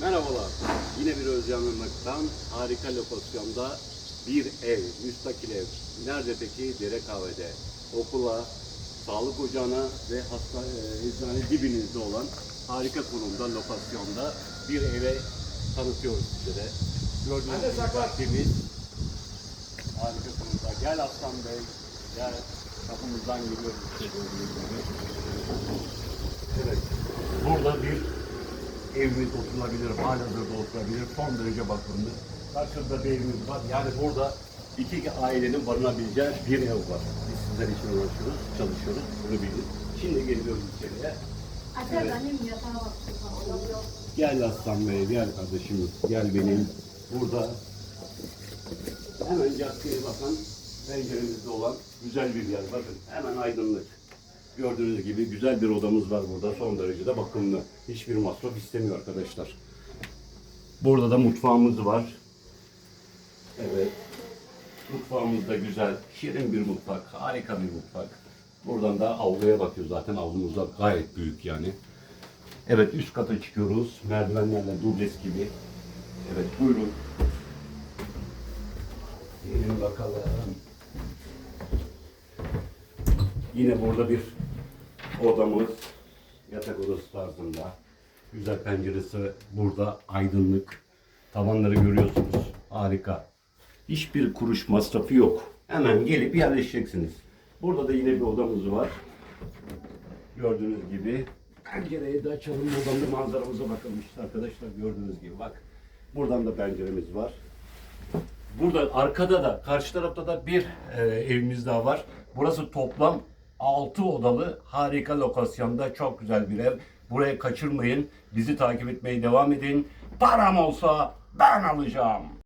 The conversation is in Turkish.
Merhabalar. Yine bir Özcanlık'tan harika lokasyonda bir ev, müstakil ev. Nerede peki? Dere kahvede. Okula, sağlık ocağına ve hasta e, eczane dibinizde olan harika konumda, lokasyonda bir eve tanıtıyoruz sizlere. Gördüğünüz gibi bahçemiz harika konumda. Gel Aslan Bey, gel. Kapımızdan giriyoruz. Evet. Burada bir evimiz oturulabilir, halihazırda oturabilir, son derece bakımlı. Karşımda bir evimiz var. Yani burada iki ailenin barınabileceği bir ev var. Biz sizler için uğraşıyoruz, çalışıyoruz, bunu bilin. Şimdi geliyoruz içeriye. Annem yatağa falan. Gel Aslan Bey, gel kardeşim, gel benim. Burada hemen caddeye bakan penceremizde olan güzel bir yer. Bakın hemen aydınlık. Gördüğünüz gibi güzel bir odamız var burada. Son derece de bakımlı. Hiçbir masraf istemiyor arkadaşlar. Burada da mutfağımız var. Evet. Mutfağımız da güzel. Şirin bir mutfak. Harika bir mutfak. Buradan da avluya bakıyor zaten. Avlumuz da gayet büyük yani. Evet üst kata çıkıyoruz. Merdivenlerle dubles gibi. Evet buyurun. Gelin bakalım. Yine burada bir odamız. Yatak odası tarzında. Güzel penceresi burada aydınlık. Tavanları görüyorsunuz. Harika. Hiçbir kuruş masrafı yok. Hemen gelip yerleşeceksiniz. Burada da yine bir odamız var. Gördüğünüz gibi. Pencereyi de açalım. Buradan da manzaramıza bakalım işte arkadaşlar gördüğünüz gibi. Bak. Buradan da penceremiz var. Burada arkada da karşı tarafta da bir e, evimiz daha var. Burası toplam 6 odalı harika lokasyonda çok güzel bir ev. Burayı kaçırmayın. Bizi takip etmeye devam edin. Param olsa ben alacağım.